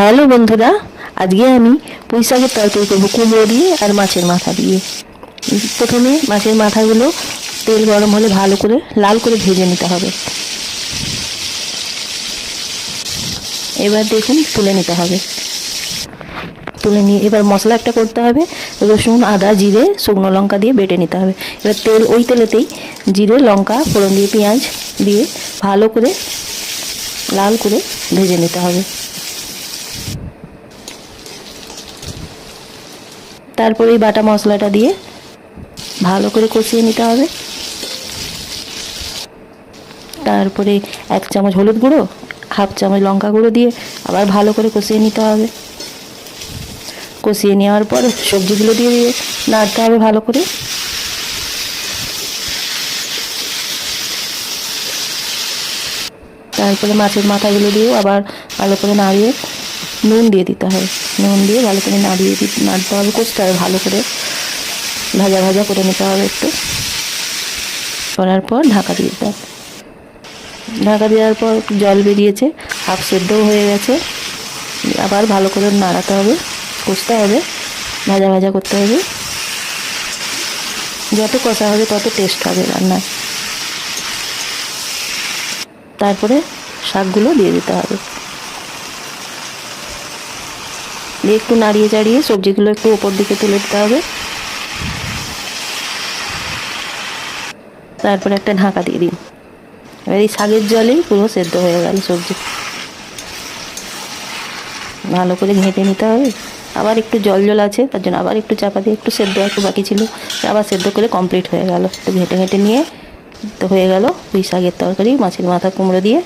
Hello বন্ধুরা, আজকে আমি পুঁই শাকের তরকারি করব কুমড়ো দিয়ে আর মাছের মাথা দিয়ে। প্রথমে মাছের মাথাগুলো তেল গরম হলে ভালো করে, লাল করে ভেজে নিতে হবে। এবার দেখুন, তুলে নিতে হবে। তুলে নিয়ে এবার মশলা একটা করতে হবে, রসুন, আদা, জিরে, শুকনো লঙ্কা দিয়ে বেটে নিতে হবে। এবার তেল, ওই তেলেতেই জিরে, লঙ্কা, ফোড়ন দিয়ে পেঁয়াজ দিয়ে ভালো করে লাল করে ভেজে নিতে হবে। তারপরে এই বাটা মশলাটা দিয়ে ভালো করে কষিয়ে নিতে হবে। তারপরে এক চামচ হলুদ গুঁড়ো, হাফ চামচ লঙ্কা গুঁড়ো দিয়ে আবার ভালো করে কষিয়ে নিতে হবে। কষিয়ে নেওয়ার পর সবজিগুলো দিয়ে দিয়ে নাড়তে হবে ভালো করে। তারপরে মাছের মাথাগুলো দিয়েও আবার ভালো করে নাড়িয়ে নুন দিয়ে দিতে হয়। নুন দিয়ে ভালো করে নাড়িয়ে নাড়তে হবে কষতে হবে ভালো করে ভাজা ভাজা করে নিতে হবে একটু। করার পর ঢাকা দিয়ে দিতে হবে। ঢাকা দেওয়ার পর জল বেরিয়েছে, হাফ সেদ্ধও হয়ে গেছে। আবার ভালো করে নাড়াতে হবে কষতে হবে, ভাজা ভাজা করতে হবে। যত কষা হবে তত টেস্ট হবে রান্নায়। তারপরে শাকগুলো দিয়ে দিতে হবে। দিয়ে একটু নাড়িয়ে চাড়িয়ে সবজিগুলো একটু ওপর দিকে তুলে দিতে হবে। তারপরে একটা ঢাকা দিয়ে দিন। এবার এই শাকের জলেই পুরো সেদ্ধ হয়ে গেল সবজি। ভালো করে ঘেঁটে নিতে হবে। আবার একটু জল জল আছে, তার জন্য আবার একটু চাপা দিয়ে একটু সেদ্ধ একটু বাকি ছিল। আবার সেদ্ধ করে কমপ্লিট হয়ে গেল। তো ঘেঁটে ঘেঁটে নিয়ে, তো হয়ে গেল পুঁই শাকের তরকারি, মাছের মাথা কুমড়ো দিয়ে।